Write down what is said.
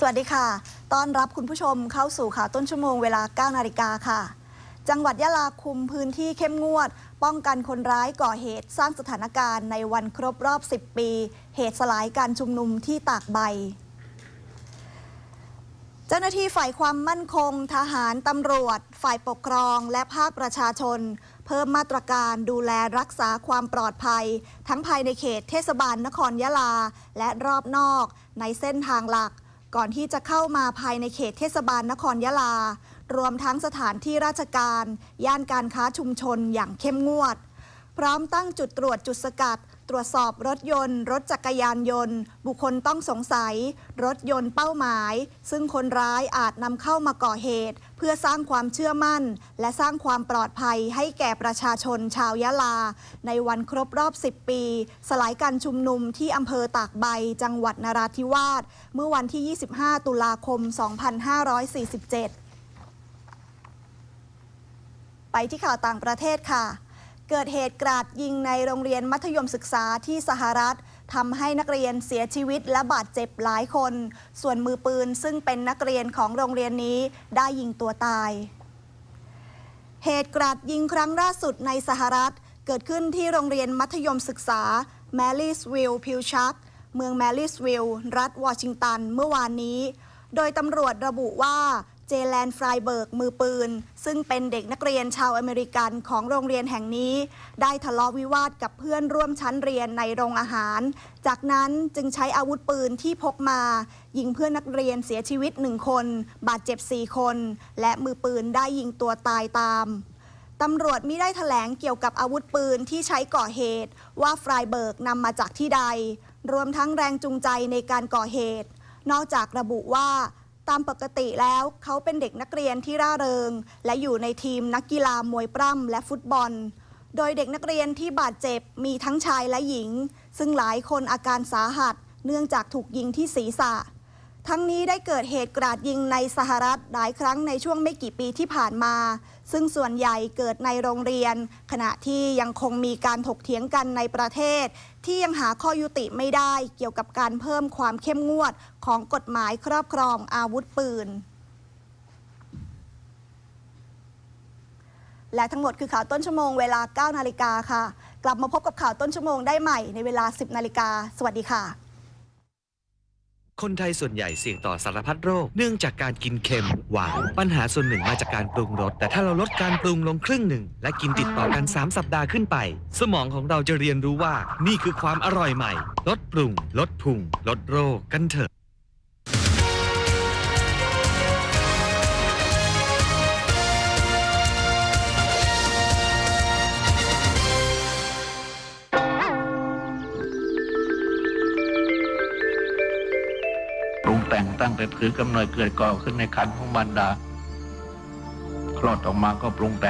สวัสดีค่ะ ต้อนรับคุณผู้ชมเข้าสู่ข่าวต้นชั่วโมงเวลา 9 นาฬิกาค่ะ จังหวัดยะลาคุมพื้นที่เข้มงวด ป้องกันคนร้ายก่อเหตุสร้างสถานการณ์ในวันครบรอบ 10 ปี เหตุสลายการชุมนุมที่ตากใบ เจ้าหน้าที่ฝ่ายความมั่นคง ทหารตำรวจ ฝ่ายปกครอง และภาคประชาชน เพิ่มมาตรการดูแลรักษาความปลอดภัย ทั้งภายในเขตเทศบาลนครยะลา และรอบนอก ในเส้นทางหลัก ก่อนที่จะเข้ามาภายในเขตเทศบาลนครยะลา รวมทั้งสถานที่ราชการ ย่านการค้าชุมชนอย่างเข้มงวด พร้อมตั้งจุดตรวจจุดสกัด ตรวจสอบรถยนต์ รถจักรยานยนต์ บุคคลต้องสงสัย รถยนต์เป้าหมาย ซึ่งคนร้ายอาจนำเข้ามาก่อเหตุ เพื่อสร้างความเชื่อมั่น และสร้างความปลอดภัยให้แก่ประชาชนชาวยะลา ในวันครบรอบ 10 ปี สลายการชุมนุมที่อำเภอตากใบ จังหวัดนราธิวาสเมื่อวันที่ 25 ตุลาคม 2547 ไปที่ข่าวต่างประเทศค่ะ เกิดเหตุกราดยิงในโรงเรียนมัธยมศึกษาที่สหรัฐทำให้นักเรียนเสียชีวิตและบาดเจ็บหลายคน ส่วนมือปืนซึ่งเป็นนักเรียนของโรงเรียนนี้ได้ยิงตัวตาย เหตุกราดยิงครั้งล่าสุดในสหรัฐ เกิดขึ้นที่โรงเรียนมัธยมศึกษาแมลิสวิลล์พิวชักเมืองแมลิสวิลล์รัฐวอชิงตัน เมื่อวานนี้ โดยตำรวจระบุว่า เจแลนฟรายเบิร์กมือปืน ซึ่งเป็นเด็กนักเรียนชาวอเมริกันของโรงเรียนแห่งนี้ ได้ทะเลาะวิวาทกับเพื่อนร่วมชั้นเรียนในโรงอาหาร จากนั้นจึงใช้อาวุธปืนที่พกมา ยิงเพื่อนนักเรียนเสียชีวิตหนึ่งคน บาดเจ็บสี่คน และมือปืนได้ยิงตัวตายตามตำรวจมิได้แถลงเกี่ยวกับอาวุธปืนที่ใช้ก่อเหตุ ว่าฟรายเบิร์กนำมาจากที่ใด รวมทั้งแรงจูงใจในการก่อเหตุ นอกจากระบุว่า ตามปกติแล้วเขาเป็นเด็กนักเรียนที่ร่าเริง และอยู่ในทีมนักกีฬามวยปล้ำและฟุตบอล โดยเด็กนักเรียนที่บาดเจ็บมีทั้งชายและหญิง ซึ่งหลายคนอาการสาหัส เนื่องจากถูกยิงที่ศีรษะ ทั้งนี้ได้เกิดเหตุกราดยิงในสหรัฐหลายครั้งในช่วงไม่กี่ปีที่ผ่านมา ซึ่งส่วนใหญ่เกิดในโรงเรียน ขณะที่ยังคงมีการถกเถียงกันในประเทศ ที่ยังหาข้อยุติไม่ได้เกี่ยวกับการเพิ่มความเข้มงวดของกฎหมายครอบครองอาวุธปืน และทั้งหมดคือข่าวต้นชั่วโมงเวลา 9 นาฬิกาค่ะ กลับมาพบกับข่าวต้นชั่วโมงได้ใหม่ในเวลา 10 นาฬิกา สวัสดีค่ะ คนไทยส่วนใหญ่เสี่ยงต่อสารพัดโรค เนื่องจากการกินเค็ม หวาน ปัญหาส่วนหนึ่งมาจากการปรุงรส แต่ถ้าเราลดการปรุงลงครึ่งหนึ่ง และกินติดต่อกัน 3 สัปดาห์ขึ้นไป สมองของเราจะเรียนรู้ว่า นี่คือความอร่อยใหม่ ลดปรุง ลดพุง ลดโรคกันเถอะ แต่งตั้งแต่ถือกำเนิดเกิดก่อขึ้นในคันของบรรดาคลอดออกมาก็ปรุงแต่ง